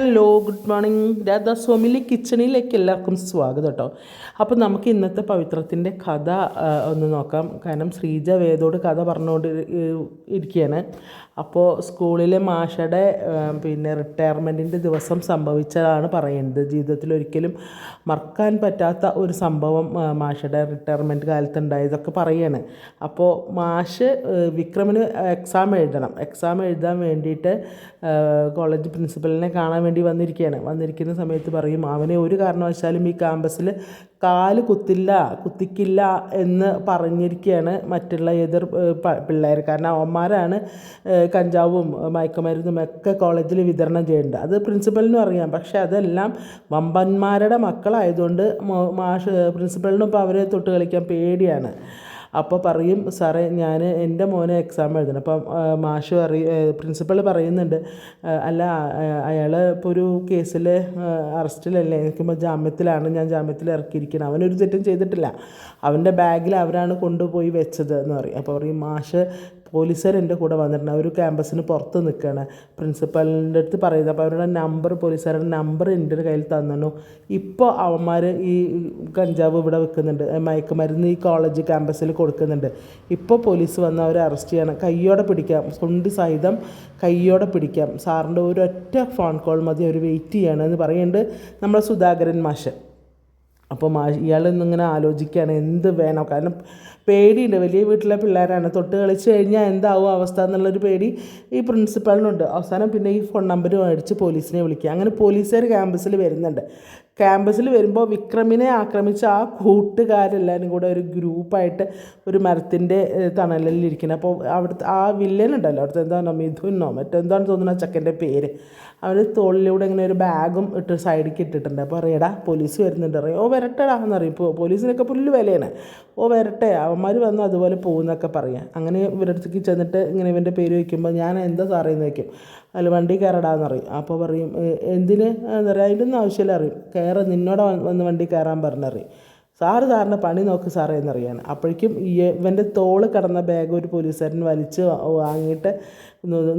Hello good morning Radha സ്വാമിലി കിച്ചണിലേക്ക് എല്ലാവർക്കും സ്വാഗതം കേട്ടോ. അപ്പോൾ നമുക്ക് ഇന്നത്തെ പവിത്രത്തിന്റെ കഥ ഒന്ന് നോക്കാം. കാരണം ശ്രീജ വേദോട് കഥ പറഞ്ഞുകൊണ്ട് ഇരിക്കുകയാണ് അപ്പോൾ സ്കൂളിലെ മാഷയുടെ പിന്നെ റിട്ടയർമെന്റിന്റെ ദിവസം സംഭവിച്ചതാണ് പറയുന്നത് ജീവിതത്തിൽ ഒരിക്കലും മറക്കാൻ പറ്റാത്ത ഒരു സംഭവം മാഷയുടെ റിട്ടയർമെന്റ് കാലത്ത് ഉണ്ടായതൊക്കെ പറയാണ്. അപ്പോൾ മാഷ് വിക്രമിന് എക്സാം എഴുതണം. എക്സാം എഴുതാൻ വേണ്ടിയിട്ട് കോളേജ് പ്രിൻസിപ്പലിനെ കാണാൻ വേണ്ടി വന്നിരിക്കുകയാണ് വന്നിരിക്കുന്ന സമയത്ത് പറയും അവനെ ഒരു കാരണവശാലും ഈ ക്യാമ്പസിൽ കാൽ കുത്തില്ല കുത്തിക്കില്ല എന്ന് പറഞ്ഞിരിക്കുകയാണ് മറ്റുള്ള എതിർ പിള്ളേർ കാരണം അവന്മാരാണ് കഞ്ചാവും മയക്കുമരുന്നും ഒക്കെ കോളേജിൽ വിതരണം ചെയ്യേണ്ടത് അത് പ്രിൻസിപ്പലിനും അറിയാം. പക്ഷേ അതെല്ലാം വമ്പന്മാരുടെ മക്കളായതുകൊണ്ട് മാഷ് പ്രിൻസിപ്പലിനും ഇപ്പോൾ അവരെ തൊട്ട് കളിക്കാൻ പേടിയാണ്. അപ്പോൾ പറയും സാറേ ഞാൻ എന്റെ മോനെ എക്സാം എഴുതണം. അപ്പം മാഷ് പറയും പ്രിൻസിപ്പൾ പറയുന്നുണ്ട് അല്ല അയാൾ ഇപ്പോൾ ഒരു കേസിൽ അറസ്റ്റിലല്ലേ? നിൽക്കുമ്പോൾ ജാമ്യത്തിലാണ് ഞാൻ ജാമ്യത്തിൽ ഇറക്കിയിരിക്കുന്നത് അവനൊരു തെറ്റും ചെയ്തിട്ടില്ല. അവന്റെ ബാഗിൽ അവരാണ് കൊണ്ടുപോയി വെച്ചത് എന്ന് പറയും. അപ്പോൾ പറയും മാഷ് പോലീസുകാർ എന്റെ കൂടെ വന്നിട്ടുണ്ട്. അവർ ക്യാമ്പസിന് പുറത്ത് നിൽക്കുകയാണ് പ്രിൻസിപ്പലിന്റെ അടുത്ത് പറയുന്നത് അപ്പോൾ അവരുടെ നമ്പർ പോലീസുകാരുടെ നമ്പർ എന്റെ ഒരു കയ്യിൽ തന്നു ഇപ്പോൾ അവന്മാർ ഈ കഞ്ചാവ് ഇവിടെ വെക്കുന്നുണ്ട്. മയക്കുമരുന്ന് ഈ കോളേജ് ക്യാമ്പസിൽ കൊടുക്കുന്നുണ്ട്. ഇപ്പോൾ പോലീസ് വന്ന് അവരെ അറസ്റ്റ് ചെയ്യണം. കയ്യോടെ പിടിക്കാം. കുണ്ടി സഹിതം കയ്യോടെ പിടിക്കാം. സാറിന്റെ ഒറ്റ ഫോൺ കോൾ മതി. അവർ വെയിറ്റ് ചെയ്യണം എന്ന് പറയുന്നുണ്ട് നമ്മുടെ സുധാകരൻ മാഷൻ അപ്പോൾ മാ ഇയാൾ ഇന്നിങ്ങനെ ആലോചിക്കുകയാണ്. എന്ത് വേണം? കാരണം പേടിയുണ്ട്. വലിയ വീട്ടിലെ പിള്ളേരാണ്. തൊട്ട് കളിച്ച് കഴിഞ്ഞാൽ എന്താവും അവസ്ഥ എന്നുള്ളൊരു പേടി ഈ പ്രിൻസിപ്പാളിനുണ്ട്. അവസാനം പിന്നെ ഈ ഫോൺ നമ്പർ മേടിച്ച് പോലീസിനെ വിളിക്കുക. അങ്ങനെ പോലീസുകാർ ക്യാമ്പസിൽ വരുന്നുണ്ട്. ക്യാമ്പസിൽ വരുമ്പോൾ വിക്രമിനെ ആക്രമിച്ച ആ കൂട്ടുകാരെല്ലാവരും കൂടെ ഒരു ഗ്രൂപ്പായിട്ട് ഒരു മരത്തിന്റെ തണലിൽ ഇരിക്കുന്നത് അപ്പോൾ അവിടുത്തെ ആ വില്ലൻ ഉണ്ടല്ലോ. അവിടുത്തെ എന്താണോ മിഥുനോ? മറ്റെന്താണെന്ന് തോന്നുന്നു ആ ചക്കന്റെ പേര്? അവർ തോളിലൂടെ ഇങ്ങനെ ഒരു ബാഗും ഇട്ട് സൈഡിലേക്ക് ഇട്ടിട്ടുണ്ട്. അപ്പോൾ അറിയടാ പോലീസ് വരുന്നുണ്ട്. അറിയാം? ഓ വരട്ടടാ എന്നറിയും. ഇപ്പോൾ പോലീസിനൊക്കെ പുല്ല് വിലയാണ്. ഓ വരട്ടെ. അവന്മാർ വന്ന് അതുപോലെ പോകുന്നൊക്കെ പറയാം. അങ്ങനെ ഇവരുടെ അടുത്തേക്ക് ചെന്നിട്ട് ഇങ്ങനെ ഇവന്റെ പേര് വയ്ക്കുമ്പോൾ ഞാൻ എന്താ സാറേ എന്ന് വയ്ക്കും അതിൽ വണ്ടി കയറടാന്ന് പറയും. അപ്പോൾ പറയും "ഏ, എന്തിന്? എന്ന് പറയുക അതിന്റെ ഒന്നും ആവശ്യമില്ല അറിയും കയറ് നിന്നോട് വന്ന് വണ്ടി കയറാൻ പറഞ്ഞറിയും സാറ് സാറിന്റെ പണി നോക്ക് സാറേ എന്നറിയാണ് അപ്പോഴേക്കും ഇവന്റെ തോൾ കടന്ന ബാഗ് ഒരു പോലീസുകാരൻ വലിച്ച് വാങ്ങിയിട്ട്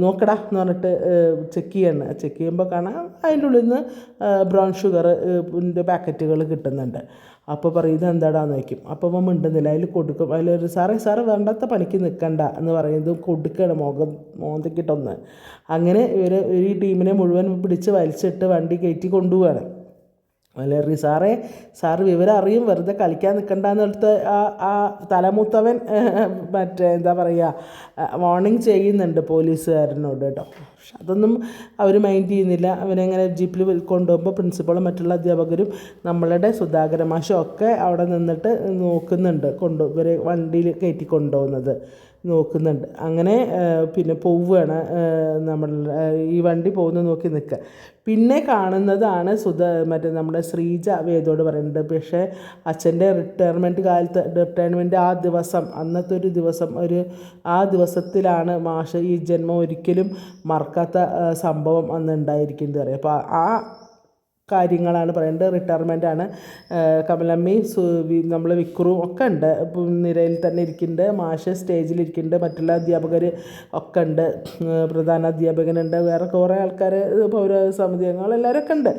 നോക്കടാ എന്ന് പറഞ്ഞിട്ട് ചെക്ക് ചെയ്യണം ചെക്ക് ചെയ്യുമ്പോൾ കാണാം അതിന്റെ ഉള്ളിൽ നിന്ന് ബ്രൗൺ ഷുഗറിന്റെ പാക്കറ്റുകൾ കിട്ടുന്നുണ്ട്. അപ്പോൾ പറയും ഇത് എന്താടാന്ന് വയ്ക്കും അപ്പോൾ അവൻ മിണ്ടുന്നില്ല. അതിൽ കൊടുക്കും. അതിലൊരു സാറേ സാറ് വേണ്ടാത്ത പണിക്ക് നിൽക്കണ്ട എന്ന് പറയുന്നത് കൊടുക്കണം മുഖം മോന്തക്കിട്ടൊന്ന് അങ്ങനെ ഇവർ ഒരു ടീമിനെ മുഴുവൻ പിടിച്ച് വലിച്ചിട്ട് വണ്ടി കയറ്റി കൊണ്ടുപോവാണ്. വലേറി സാറേ സാറ് വിവരം അറിയും വെറുതെ കളിക്കാൻ നിൽക്കണ്ടെന്നിടത്ത് ആ ആ തലമൂത്തവൻ മറ്റേ എന്താ പറയുക വാർണിംഗ് ചെയ്യുന്നുണ്ട് പോലീസുകാരനോട് കേട്ടോ. പക്ഷെ അതൊന്നും അവർ മൈൻഡ് ചെയ്യുന്നില്ല. അവനെങ്ങനെ ജീപ്പിൽ കൊണ്ടുപോകുമ്പോൾ പ്രിൻസിപ്പളും മറ്റുള്ള അധ്യാപകരും നമ്മളുടെ സുധാകര മാഷും ഒക്കെ അവിടെ നിന്നിട്ട് നോക്കുന്നുണ്ട് കൊണ്ടു ഇവരെ വണ്ടിയിൽ കയറ്റി കൊണ്ടുപോകുന്നത്. നോക്കുന്നുണ്ട്. അങ്ങനെ പിന്നെ പോവുകയാണ് നമ്മൾ ഈ വണ്ടി പോകുന്ന നോക്കി നിൽക്കുക. പിന്നെ കാണുന്നതാണ് സുധ മറ്റേ നമ്മുടെ ശ്രീജ വേദോട് പറയുന്നത്. പക്ഷേ അച്ഛന്റെ റിട്ടയർമെന്റ് കാലത്ത് റിട്ടയർമെന്റ് ആ ദിവസം അന്നത്തെ ഒരു ദിവസം ഒരു ആ ദിവസത്തിലാണ് മാഷ് ഈ ജന്മം ഒരിക്കലും മറക്കാത്ത സംഭവം അന്ന് ഉണ്ടായിരിക്കുന്നത്. അറിയാം അപ്പോൾ ആ കാര്യങ്ങളാണ് പറയേണ്ടത്. റിട്ടയർമെന്റ് ആണ്. കമലമ്മി നമ്മൾ വിക്രു ഒക്കെ ഉണ്ട്. നിരയിൽ തന്നെ ഇരിക്കുന്നുണ്ട്. മാഷ് സ്റ്റേജിൽ ഇരിക്കുന്നുണ്ട്. മറ്റുള്ള അധ്യാപകർ ഒക്കെ ഉണ്ട്. പ്രധാന അധ്യാപകനുണ്ട് വേറെ കുറേ ആൾക്കാർ പൗരസമിതി അംഗങ്ങൾ എല്ലാവരൊക്കെ ഉണ്ട്.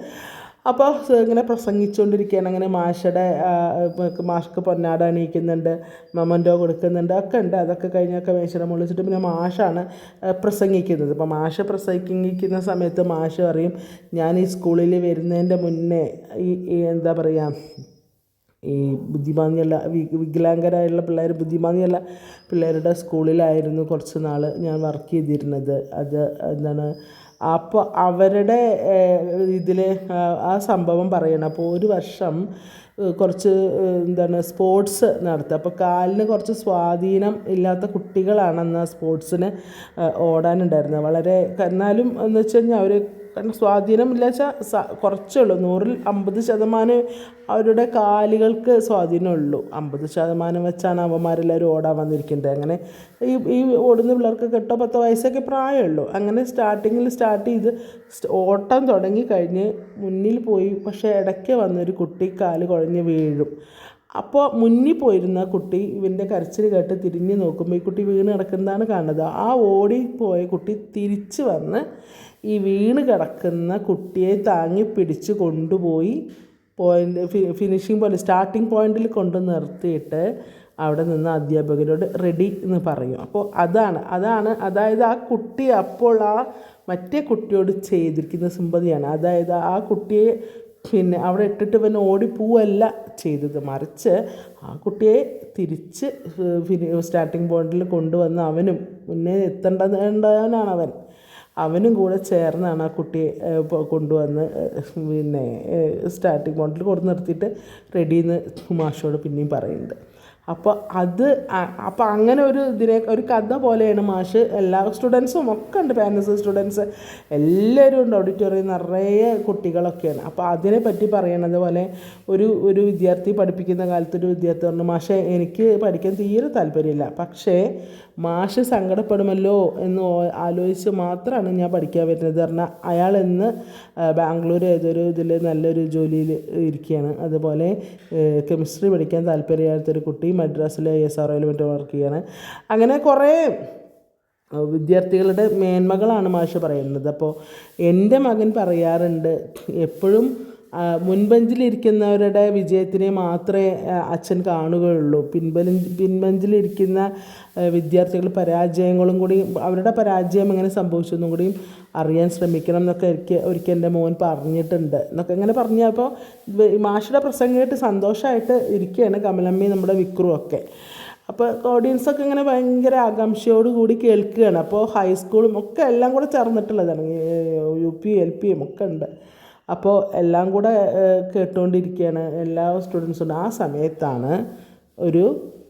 അപ്പോൾ ഇങ്ങനെ പ്രസംഗിച്ചുകൊണ്ടിരിക്കുകയാണ് അങ്ങനെ മാഷയുടെ മാഷ്ക്ക് പൊന്നാട അണിയിക്കുന്നുണ്ട് മൊമന്റോ കൊടുക്കുന്നുണ്ട് ഒക്കെ ഉണ്ട്. അതൊക്കെ കഴിഞ്ഞൊക്കെ മേശയുടെ മുകളിൽ വെച്ചിട്ട് പിന്നെ മാഷാണ് പ്രസംഗിക്കുന്നത്. അപ്പോൾ മാഷ് പ്രസംഗിക്കുന്ന സമയത്ത് മാഷ് പറയും ഞാൻ ഈ സ്കൂളിൽ വരുന്നതിന്റെ മുന്നേ ഈ എന്താ പറയുക ഈ ബുദ്ധിമാന്യമുള്ള വി- വികലാംഗരായുള്ള പിള്ളേർ ബുദ്ധിമാന്യമുള്ള പിള്ളേരുടെ സ്കൂളിലായിരുന്നു കുറച്ച് നാൾ ഞാൻ വർക്ക് ചെയ്തിരുന്നത്. അത് എന്താണ് അപ്പോൾ അവരുടെ ഇതിൽ ആ സംഭവം പറയണം. അപ്പോൾ ഒരു വർഷം കുറച്ച് എന്താണ് സ്പോർട്സ് നടത്തുക. അപ്പോൾ കാലിന് കുറച്ച് സ്വാധീനം ഇല്ലാത്ത കുട്ടികളാണ് അന്ന് ആ സ്പോർട്സിന് ഓടാനുണ്ടായിരുന്നത്. വളരെ എന്നാലും എന്ന് വെച്ച് കഴിഞ്ഞാൽ അവർ കാരണം സ്വാധീനം ഇല്ല വെച്ചാൽ കുറച്ചേ ഉള്ളൂ. നൂറിൽ അമ്പത് ശതമാനം അവരുടെ കാലുകൾക്ക് സ്വാധീനമുള്ളൂ അമ്പത് ശതമാനം വെച്ചാണ് അവന്മാരെല്ലാവരും ഓടാൻ വന്നിരിക്കുന്നത്. അങ്ങനെ ഈ ഈ ഓടുന്ന പിള്ളേർക്ക് എട്ടോ പത്തോ വയസ്സൊക്കെ പ്രായമുള്ളൂ. അങ്ങനെ സ്റ്റാർട്ടിങ്ങിൽ സ്റ്റാർട്ട് ചെയ്ത് ഓട്ടം തുടങ്ങി കഴിഞ്ഞ് മുന്നിൽ പോയി. പക്ഷേ ഇടയ്ക്ക് വന്നൊരു കുട്ടി കാൽ കുഴഞ്ഞ് വീഴും. അപ്പോൾ മുന്നിൽ പോയിരുന്ന കുട്ടി ഇവന്റെ കരച്ചിൽ കേട്ട് തിരിഞ്ഞ് നോക്കുമ്പോൾ ഈ കുട്ടി വീണ് കിടക്കുന്നതാണ് കാണുന്നത്. ആ ഓടി പോയ കുട്ടി തിരിച്ച് വന്ന് ഈ വീണ് കിടക്കുന്ന കുട്ടിയെ താങ്ങി പിടിച്ച് കൊണ്ടുപോയി പോയിന്റ് ഫിനിഷിംഗ് പോയിന്റ് സ്റ്റാർട്ടിംഗ് പോയിന്റിൽ കൊണ്ട് നിർത്തിയിട്ട് അവിടെ നിന്ന് അധ്യാപകരോട് റെഡി എന്ന് പറയും. അപ്പോൾ അതാണ് അതാണ് അതായത് ആ കുട്ടി അപ്പോൾ ആ മറ്റേ കുട്ടിയോട് ചെയ്തിരിക്കുന്ന സിമ്പതിയാണ് അതായത് ആ കുട്ടിയെ പിന്നെ അവിടെ ഇട്ടിട്ട് പിന്നെ ഓടിപ്പോവല്ല ചെയ്തത്. മറിച്ച് ആ കുട്ടിയെ തിരിച്ച് സ്റ്റാർട്ടിംഗ് പോയിന്റിൽ കൊണ്ടുവന്ന് അവനും മുന്നേ എത്തേണ്ടതാണ് അവൻ. അവനും കൂടെ ചേർന്നാണ് ആ കുട്ടിയെ കൊണ്ടുവന്ന് പിന്നെ സ്റ്റാർട്ടിങ് പോയിന്റിൽ കൊണ്ട് നിർത്തിയിട്ട് റെഡിയെന്ന് മാഷോട് പിന്നെയും പറയുന്നുണ്ട്. അപ്പോൾ അത് അപ്പോൾ അങ്ങനെ ഒരു ഇതിനെ ഒരു കഥ പോലെയാണ് മാഷ്. എല്ലാ സ്റ്റുഡൻസും ഒക്കെ ഉണ്ട് പാരൻസ് സ്റ്റുഡൻസ് എല്ലാവരും ഉണ്ട് ഓഡിറ്റോറിയം നിറയെ കുട്ടികളൊക്കെയാണ്. അപ്പോൾ അതിനെ പറ്റി പറയണത് പോലെ ഒരു ഒരു വിദ്യാർത്ഥി പഠിപ്പിക്കുന്ന കാലത്ത് ഒരു വിദ്യാർത്ഥി പറഞ്ഞു മാഷെ എനിക്ക് പഠിക്കാൻ തീരെ താല്പര്യമില്ല. പക്ഷേ മാഷ് സങ്കടപ്പെടുമല്ലോ എന്ന് ആലോചിച്ച് മാത്രമാണ് ഞാൻ പഠിക്കാൻ പറ്റുന്നത് പറഞ്ഞാൽ അയാൾ ഇന്ന് ബാംഗ്ലൂർ ഏതൊരു ഇതിൽ നല്ലൊരു ജോലിയിൽ ഇരിക്കുകയാണ് അതുപോലെ കെമിസ്ട്രി പഠിക്കാൻ താല്പര്യമില്ലാത്തൊരു കുട്ടി മദ്രാസിലെ എസ് ആർ ഒയിൽ മറ്റും വർക്ക് ചെയ്യാണ്. അങ്ങനെ കുറേ വിദ്യാർത്ഥികളുടെ മേന്മകളാണ് മാഷ് പറയുന്നത്. അപ്പോൾ എന്റെ മകൻ പറയാറുണ്ട് എപ്പോഴും ആ, മുൻബെഞ്ചിലിരിക്കുന്നവരുടെ വിജയത്തിനെ മാത്രമേ അച്ഛൻ കാണുകയുള്ളൂ. പിൻബലി പിൻപഞ്ചിലിരിക്കുന്ന വിദ്യാർത്ഥികൾ പരാജയങ്ങളും കൂടി അവരുടെ പരാജയം എങ്ങനെ സംഭവിച്ചു എന്നും കൂടിയും അറിയാൻ ശ്രമിക്കണം എന്നൊക്കെ എനിക്ക് ഒരിക്കൽ എന്റെ മോൻ പറഞ്ഞിട്ടുണ്ട്. എന്നൊക്കെ ഇങ്ങനെ പറഞ്ഞപ്പോൾ മാഷയുടെ പ്രസംഗം കേട്ട് സന്തോഷമായിട്ട് ഇരിക്കുകയാണ് കമലമ്മയും നമ്മുടെ വിക്രുവൊക്കെ അപ്പോൾ ഓഡിയൻസൊക്കെ ഇങ്ങനെ ഭയങ്കര ആകാംക്ഷയോട് കൂടി കേൾക്കുകയാണ്. അപ്പോൾ ഹൈസ്കൂളും ഒക്കെ എല്ലാം കൂടെ ചേർന്നിട്ടുള്ളതാണ്. യു പി എൽ പിയും ഒക്കെ ഉണ്ട്. അപ്പോൾ എല്ലാം കൂടെ കേട്ടുകൊണ്ടിരിക്കുകയാണ് എല്ലാ സ്റ്റുഡൻസും. ആ സമയത്താണ് ഒരു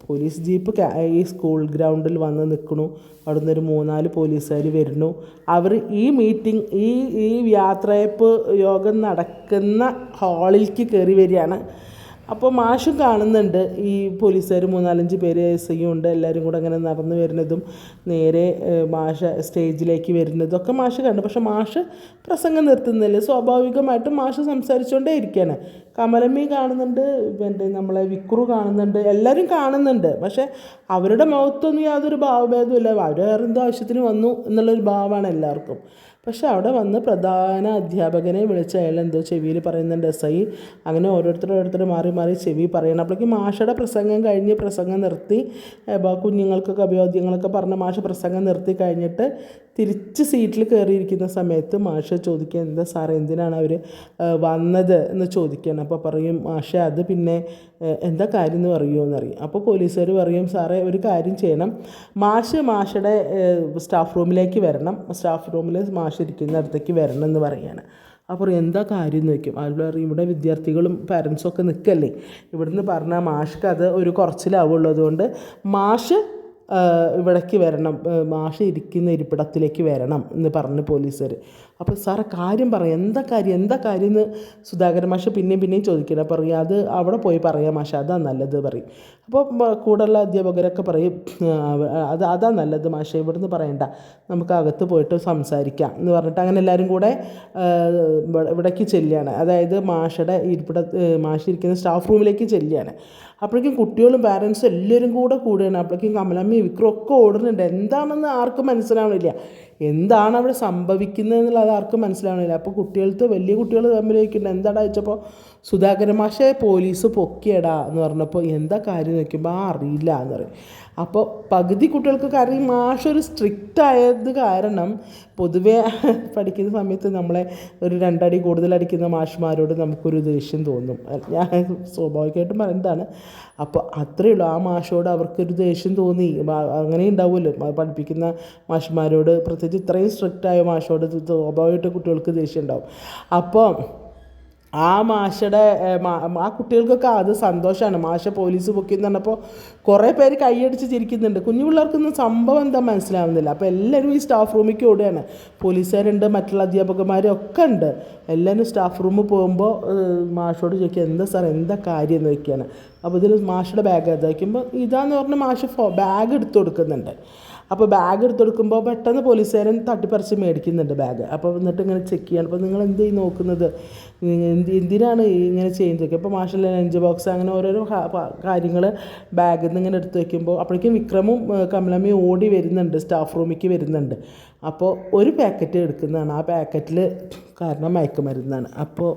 പോലീസ് ജീപ്പ് ഈ സ്കൂൾ ഗ്രൗണ്ടിൽ വന്ന് നിൽക്കണു. അവിടുന്ന് ഒരു മൂന്നാൽ പോലീസുകാർ വരുന്നു. അവർ ഈ മീറ്റിംഗ് ഈ ഈ യാത്രയപ്പ് യോഗം നടക്കുന്ന ഹാളിലേക്ക് കയറി വരികയാണ്. അപ്പോൾ മാഷും കാണുന്നുണ്ട്. ഈ പോലീസുകാർ മൂന്നാലഞ്ച് പേര് എസ് ഐയും ഉണ്ട്. എല്ലാവരും കൂടെ അങ്ങനെ നടന്നു വരുന്നതും നേരെ മാഷ സ്റ്റേജിലേക്ക് വരുന്നതും ഒക്കെ മാഷ് കണ്ടു. പക്ഷെ മാഷ് പ്രസംഗം നിർത്തുന്നില്ല. സ്വാഭാവികമായിട്ടും മാഷ് സംസാരിച്ചുകൊണ്ടേ ഇരിക്കുകയാണ് കമലമ്മി കാണുന്നുണ്ട്. പിന്നെ നമ്മളെ വിക്രു കാണുന്നുണ്ട്. എല്ലാവരും കാണുന്നുണ്ട്. പക്ഷേ അവരുടെ മുഖത്തൊന്നും യാതൊരു ഭാവഭേദമില്ല അവർ വേറെന്തോ ആവശ്യത്തിന് വന്നു എന്നുള്ളൊരു ഭാവമാണ് എല്ലാവർക്കും. പക്ഷെ അവിടെ വന്ന് പ്രധാന അധ്യാപകനെ വിളിച്ച് അയാൾ എന്തോ ചെവിയിൽ പറയുന്നുണ്ട് എസ് ഐ അങ്ങനെ ഓരോരുത്തർ ഓരോരുത്തർ മാറി മാറി ചെവി പറയണം. അപ്പോഴേക്കും മാഷയുടെ പ്രസംഗം കഴിഞ്ഞ് പ്രസംഗം നിർത്തി കുഞ്ഞുങ്ങൾക്കൊക്കെ അഭിവാദ്യങ്ങളൊക്കെ പറഞ്ഞ് മാഷ് പ്രസംഗം നിർത്തി കഴിഞ്ഞിട്ട് തിരിച്ച് സീറ്റിൽ കയറിയിരിക്കുന്ന സമയത്ത് മാഷ ചോദിക്കുക എന്താ സാറേ എന്തിനാണ് അവർ വന്നത്? എന്ന് ചോദിക്കുകയാണ്. അപ്പോൾ പറയും മാഷ അത് പിന്നെ എന്താ കാര്യം എന്ന് പറയുമോ എന്നറിയും അപ്പോൾ പോലീസുകാർ പറയും സാറേ ഒരു കാര്യം ചെയ്യണം. മാഷ് മാഷയുടെ സ്റ്റാഫ് റൂമിലേക്ക് വരണം. സ്റ്റാഫ് റൂമിൽ മാഷ് ഇരിക്കുന്നിടത്തേക്ക് വരണം എന്ന് പറയുകയാണ് അപ്പോൾ എന്താ കാര്യം? എന്ന് വയ്ക്കും അതിൽ പറയും ഇവിടെ വിദ്യാർത്ഥികളും പാരൻസും ഒക്കെ നിൽക്കല്ലേ ഇവിടുന്ന് പറഞ്ഞാൽ മാഷ്ക്ക് അത് ഒരു കുറച്ചിലാവുള്ളൂ അതുകൊണ്ട് മാഷ് ഇവിടേക്ക് വരണം മാഷ് ഇരിക്കുന്ന ഇരിപ്പിടത്തിലേക്ക് വരണം എന്ന് പറഞ്ഞു പോലീസുകാർ. അപ്പോൾ സാറേ കാര്യം പറയാം എന്താ കാര്യം എന്താ കാര്യം എന്ന് സുധാകരൻ മാഷ് പിന്നെയും പിന്നെയും ചോദിക്കണം പറയും അത് അവിടെ പോയി പറയാം മാഷ അതാ നല്ലത് പറയും. അപ്പോൾ കൂടെയുള്ള അധ്യാപകരൊക്കെ പറയും അത് അതാ നല്ലത് മാഷ ഇവിടുന്ന് പറയണ്ട. നമുക്ക് അകത്ത് പോയിട്ട് സംസാരിക്കാം എന്ന് പറഞ്ഞിട്ട് അങ്ങനെ എല്ലാവരും കൂടെ ഇവിടേക്ക് ചെല്ലുകയാണ്. അതായത് മാഷയുടെ ഇരിപ്പിട മാഷ് ഇരിക്കുന്ന സ്റ്റാഫ് റൂമിലേക്ക് ചെല്ലുകയാണ്. അപ്പോഴേക്കും കുട്ടികളും പാരൻസും എല്ലാവരും കൂടെ കൂടുകയാണ് അപ്പോഴേക്കും കമലമ്മയും വിക്രം ഒക്കെ ഓടുന്നുണ്ട്. എന്താണെന്ന് ആർക്കും മനസ്സിലാവണില്ല. എന്താണ് അവിടെ സംഭവിക്കുന്നത് എന്നുള്ളത് ആർക്കും മനസ്സിലാവണില്ല. അപ്പോൾ കുട്ടികൾക്ക് വലിയ കുട്ടികൾ തമ്മിൽ ചോദിക്കുന്നുണ്ട് എന്താടാ ചോദിച്ചപ്പോൾ സുധാകരൻ മാഷെ പോലീസ് പൊക്കിയടാ എന്ന് പറഞ്ഞപ്പോൾ എന്താ കാര്യം നോക്കുമ്പോൾ ആ അറിയില്ല എന്ന് പറയും. അപ്പോൾ പകുതി കുട്ടികൾക്ക് കാര്യം മാഷ് ഒരു സ്ട്രിക്റ്റ് ആയത് കാരണം പൊതുവേ പഠിക്കുന്ന സമയത്ത് നമ്മളെ ഒരു രണ്ടടി കൂടുതൽ അടിക്കുന്ന മാഷ്മാരോട് നമുക്കൊരു ദേഷ്യം തോന്നും. ഞാൻ സ്വാഭാവികമായിട്ടും പറയുന്നതാണ് അപ്പോൾ അത്രയേ ഉള്ളൂ. ആ മാഷോട് അവർക്കൊരു ദേഷ്യം തോന്നി. അങ്ങനെ ഉണ്ടാവുമല്ലോ. പഠിപ്പിക്കുന്ന മാഷ്മാരോട് പ്രത്യേകിച്ച് ഇത്രയും സ്ട്രിക്റ്റ് ആയ മാഷോട് സ്വാഭാവികമായിട്ട് കുട്ടികൾക്ക് ദേഷ്യം ഉണ്ടാവും അപ്പോൾ ആ മാഷയുടെ ആ കുട്ടികൾക്കൊക്കെ അത് സന്തോഷമാണ് മാഷ പോലീസ് പൊക്കി എന്ന് പറഞ്ഞപ്പോൾ കുറേ പേര് കൈയടിച്ച് ചിരിക്കുന്നുണ്ട്. കുഞ്ഞു പിള്ളേർക്കൊന്നും സംഭവം എന്താ മനസ്സിലാവുന്നില്ല. അപ്പോൾ എല്ലാവരും ഈ സ്റ്റാഫ് റൂമിലേക്ക് ഓടുകയാണ്. പോലീസുകാരുണ്ട് മറ്റുള്ള അധ്യാപകന്മാരും ഒക്കെ ഉണ്ട്. എല്ലാവരും സ്റ്റാഫ് റൂമിൽ പോകുമ്പോൾ മാഷോട് ചോദിക്കുക എന്താ സാർ എന്താ കാര്യം? എന്ന് ചോദിക്കുകയാണ്. അപ്പോൾ ഇതിൽ മാഷയുടെ ബാഗ് അത് വയ്ക്കുമ്പോൾ ഇതാന്ന് പറഞ്ഞ് മാഷ് ബാഗ് എടുത്തു കൊടുക്കുന്നുണ്ട്. അപ്പോൾ ബാഗ് എടുത്ത് കൊടുക്കുമ്പോൾ പെട്ടെന്ന് പോലീസുകാരൻ തട്ടിപ്പറിച്ച് മേടിക്കുന്നുണ്ട് ബാഗ് അപ്പോൾ എന്നിട്ട് ഇങ്ങനെ ചെക്ക് ചെയ്യണം. അപ്പോൾ നിങ്ങൾ എന്ത് നോക്കുന്നത്? എന്ത് എന്തിനാണ് ഇങ്ങനെ ചെയ്യുന്നതൊക്കെ അപ്പോൾ മാഷല്ല ലഞ്ച് ബോക്സ് അങ്ങനെ ഓരോരോ കാര്യങ്ങൾ ബാഗിൽ നിന്ന് ഇങ്ങനെ എടുത്ത് വയ്ക്കുമ്പോൾ അപ്പോഴേക്കും വിക്രമും കമലമ്മ കമലമ്മയും ഓടി വരുന്നുണ്ട് സ്റ്റാഫ് റൂമിലേക്ക് വരുന്നുണ്ട്. അപ്പോൾ ഒരു പാക്കറ്റ് എടുക്കുന്നതാണ്. ആ പാക്കറ്റിൽ കാരണം മയക്കുമരുന്നാണ്. അപ്പോൾ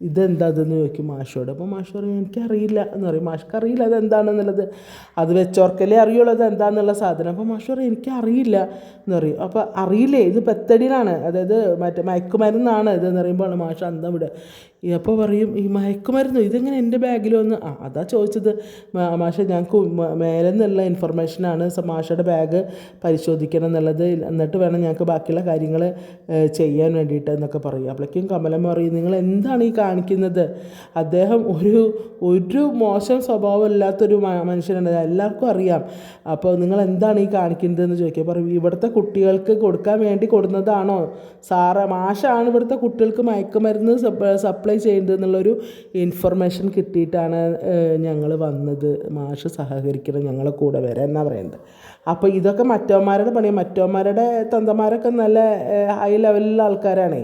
ഇതെന്താ ചോദിക്കും മാഷോട്. അപ്പോൾ മാഷ് പറയും എനിക്കറിയില്ല എന്ന് പറയും. മാഷ്ക്കറിയില്ല അതെന്താണെന്നുള്ളത്? അത് വെച്ചോർക്കലേ അറിയുള്ളൂ അത് എന്താണെന്നുള്ള സാധനം. അപ്പോൾ മാഷ് പറയും എനിക്കറിയില്ല എന്ന് പറയും. അപ്പോൾ അറിയില്ലേ ഇത് പെത്തടിയിലാണ്. അതായത് മറ്റേ മയക്കുമരുന്നാണ് ഇതെന്ന് പറയുമ്പോൾ മാഷ് അന്തം വിടുക. അപ്പോൾ പറയും ഈ മയക്കുമരുന്ന് ഇതെങ്ങനെ എന്റെ ബാഗിൽ വന്ന്? ആ അതാ ചോദിച്ചത്. മാഷ ഞങ്ങൾക്ക് മേലെ നിന്നുള്ള ഇൻഫർമേഷനാണ് മാഷയുടെ ബാഗ് പരിശോധിക്കണം എന്നുള്ളത്. എന്നിട്ട് വേണം ഞങ്ങൾക്ക് ബാക്കിയുള്ള കാര്യങ്ങൾ ചെയ്യാൻ വേണ്ടിയിട്ട് എന്നൊക്കെ പറയും. അപ്പോഴേക്കും കമലമ്മ പറയും നിങ്ങൾ എന്താണ് ഈ കാണിക്കുന്നത്? അദ്ദേഹം ഒരു ഒരു മോശം സ്വഭാവം ഇല്ലാത്തൊരു മ- മനുഷ്യനാണ്. എല്ലാവർക്കും അറിയാം. അപ്പോൾ നിങ്ങൾ എന്താണ് ഈ കാണിക്കുന്നത് എന്ന് ചോദിക്കുക പറയും ഇവിടുത്തെ കുട്ടികൾക്ക് കൊടുക്കാൻ വേണ്ടി കൊടുക്കുന്നതാണോ സാറ മാഷാണ് ഇവിടുത്തെ കുട്ടികൾക്ക് മയക്കുമരുന്ന് സപ്ലൈ ചെയ്യേണ്ടത് എന്നുള്ളൊരു ഇൻഫർമേഷൻ കിട്ടിയിട്ടാണ് ഞങ്ങൾ വന്നത്. മാഷ് സഹകരിക്കണം ഞങ്ങളെ കൂടെ വരാൻ എന്നാണ് പറയുന്നത് അപ്പോൾ ഇതൊക്കെ മറ്റവന്മാരുടെ പണി. മറ്റവന്മാരുടെ തന്തമാരൊക്കെ നല്ല ഹൈ ലെവലിലുള്ള ആൾക്കാരാണ്.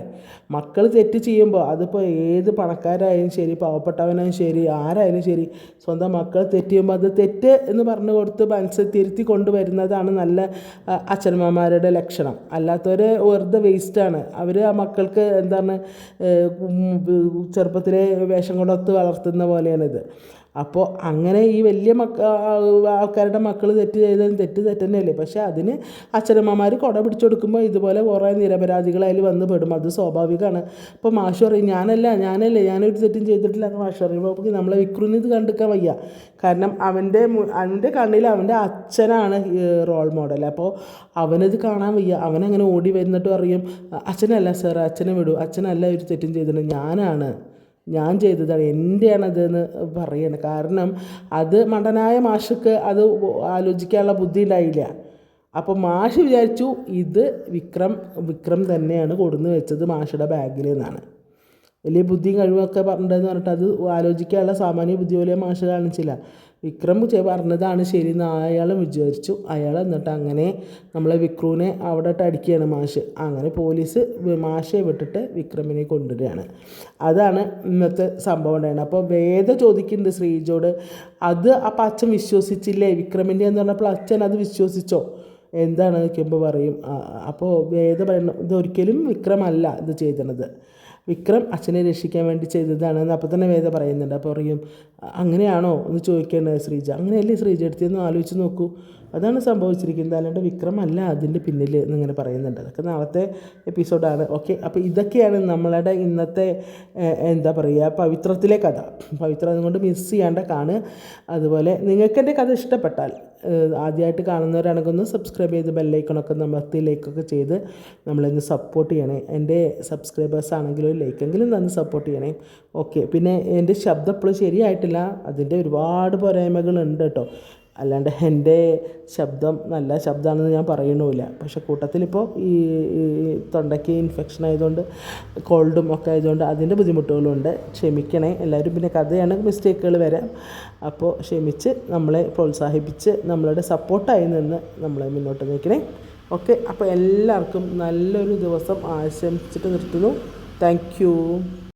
മക്കൾ തെറ്റ് ചെയ്യുമ്പോൾ അതിപ്പോൾ ഏത് പണക്കാരായാലും ശരി പാവപ്പെട്ടവനായാലും ശരി ആരായാലും ശരി സ്വന്തം മക്കൾ തെറ്റ് ചെയ്യുമ്പോൾ അത് തെറ്റ് എന്ന് പറഞ്ഞു കൊടുത്ത് മനസ്സ് തിരുത്തി കൊണ്ടുവരുന്നതാണ് നല്ല അച്ഛനമ്മമാരുടെ ലക്ഷണം. അല്ലാത്തവർ വെറുതെ വേസ്റ്റാണ് അവർ ആ മക്കൾക്ക് എന്താണ് ചെറുപ്പത്തിലെ വേഷം കൊണ്ടൊത്ത് വളർത്തുന്ന പോലെയാണിത്. അപ്പോൾ അങ്ങനെ ഈ വലിയ മക്ക ആൾക്കാരുടെ മക്കൾ തെറ്റ് ചെയ്തതും തെറ്റ് തെറ്റ് തന്നെയല്ലേ പക്ഷേ അതിന് അച്ഛനമ്മമാർ കുട പിടിച്ചു കൊടുക്കുമ്പോൾ ഇതുപോലെ കുറേ നിരപരാധികൾ വന്ന് പെടും. അത് സ്വാഭാവികമാണ് ഇപ്പോൾ മാഷ് പറയും ഞാനല്ല ഞാനല്ലേ ഞാനൊരു തെറ്റും ചെയ്തിട്ടില്ല. എന്ന് മാഷ് പറയുമ്പോൾ നമ്മളെ വിക്രുന്ന് ഇത് കണ്ടിക്കാൻ വയ്യ. കാരണം അവന്റെ അവന്റെ കണ്ണിൽ അവന്റെ അച്ഛനാണ് റോൾ മോഡൽ അപ്പോൾ അവനത് കാണാൻ വയ്യ. അവനങ്ങനെ ഓടി വരുന്നിട്ട് പറയും അച്ഛനല്ല സാർ അച്ഛനെ വിടൂ. അച്ഛനല്ല ഒരു തെറ്റും ചെയ്തിട്ടുണ്ട് ഞാനാണ്. ഞാൻ ചെയ്തതാണ് എന്റെയാണതെന്ന് പറയണം. കാരണം അത് മണ്ടനായ മാഷക്ക് അത് ആലോചിക്കാനുള്ള ബുദ്ധി ഉണ്ടായില്ല അപ്പോൾ മാഷ് വിചാരിച്ചു ഇത് വിക്രം വിക്രം തന്നെയാണ് കൊടുന്ന് വെച്ചത് മാഷയുടെ ബാഗിൽ നിന്നാണ് വലിയ ബുദ്ധിയും കഴിവൊക്കെ പറഞ്ഞിട്ടുണ്ടെന്ന് പറഞ്ഞിട്ട് അത് ആലോചിക്കാനുള്ള സാമാന്യ ബുദ്ധി പോലെ മാഷ് കാണിച്ചില്ല. വിക്രം പറഞ്ഞതാണ് ശരി എന്ന് അയാളും വിചാരിച്ചു. അയാൾ എന്നിട്ട് അങ്ങനെ നമ്മളെ വിക്രുവിനെ അവിടെ അടിക്കുകയാണ് മാഷ്. അങ്ങനെ പോലീസ് മാഷെ വിട്ടിട്ട് വിക്രമിനെ കൊണ്ടുവരികയാണ്. അതാണ് ഇന്നത്തെ സംഭവം ഉണ്ടായിരുന്നത്. അപ്പോൾ വേദ ചോദിക്കുന്നുണ്ട് ശ്രീജോട് അത് അപ്പം അച്ഛൻ വിശ്വസിച്ചില്ലേ? വിക്രമിന്റെ എന്ന് പറഞ്ഞപ്പോൾ അച്ഛൻ അത് വിശ്വസിച്ചോ? എന്താണ് നിൽക്കുമ്പോൾ പറയും. അപ്പോൾ വേദ പറയണം ഇതൊരിക്കലും വിക്രമല്ല ഇത് ചെയ്തത് വിക്രം അച്ഛനെ രക്ഷിക്കാൻ വേണ്ടി ചെയ്തതാണെന്ന് അപ്പോൾ തന്നെ വേദ പറയുന്നുണ്ട്. അപ്പോൾ പറയും അങ്ങനെയാണോ? എന്ന് ചോദിക്കേണ്ടത് ശ്രീജ. അങ്ങനെയല്ലേ ശ്രീജ എടുത്തെന്ന് ആലോചിച്ച് നോക്കൂ. അതാണ് സംഭവിച്ചിരിക്കുന്നത്. അല്ലാണ്ട് വിക്രം അല്ല അതിന്റെ പിന്നിൽ എന്നിങ്ങനെ പറയുന്നുണ്ട്. അതൊക്കെ നാളത്തെ എപ്പിസോഡാണ്. ഓക്കെ അപ്പോൾ ഇതൊക്കെയാണ് നമ്മളുടെ ഇന്നത്തെ എന്താ പറയുക പവിത്രത്തിലെ കഥ. പവിത്രം അതുകൊണ്ട് മിസ് ചെയ്യാണ്ട് കാണ് അതുപോലെ നിങ്ങൾക്ക് എന്റെ കഥ ഇഷ്ടപ്പെട്ടാൽ ആദ്യമായിട്ട് കാണുന്നവരാണെങ്കിൽ ഒന്ന് സബ്സ്ക്രൈബ് ചെയ്ത് ബെല്ലൈക്കണൊക്കെ അമർത്തി ലൈക്കൊക്കെ ചെയ്ത് നമ്മളൊന്ന് സപ്പോർട്ട് ചെയ്യണേ. എന്റെ സബ്സ്ക്രൈബേഴ്സ് ആണെങ്കിലും ലൈക്കെങ്കിലും തന്നെ സപ്പോർട്ട് ചെയ്യണേ. ഓക്കെ പിന്നെ എന്റെ ശബ്ദം എപ്പോഴും ശരിയായിട്ടില്ല. അതിന്റെ ഒരുപാട് പോരായ്മകളുണ്ട് കേട്ടോ. അല്ലാണ്ട് എന്റെ ശബ്ദം നല്ല ശബ്ദമാണെന്ന് ഞാൻ പറയണമില്ല പക്ഷെ കൂട്ടത്തിലിപ്പോൾ ഈ തൊണ്ടയ്ക്ക് ഇൻഫെക്ഷൻ ആയതുകൊണ്ട് കോൾഡും ഒക്കെ ആയതുകൊണ്ട് അതിന്റെ ബുദ്ധിമുട്ടുകളുണ്ട്. ക്ഷമിക്കണേ. എല്ലാവരും പിന്നെ കഥയാണ് മിസ്റ്റേക്കുകൾ വരാം. അപ്പോൾ ക്ഷമിച്ച് നമ്മളെ പ്രോത്സാഹിപ്പിച്ച് നമ്മളുടെ സപ്പോർട്ടായി നിന്ന് നമ്മളെ മുന്നോട്ട് നയിക്കണേ. ഓക്കെ. അപ്പോൾ എല്ലാവർക്കും നല്ലൊരു ദിവസം ആശംസിച്ചിട്ട് നിർത്തുന്നു. താങ്ക്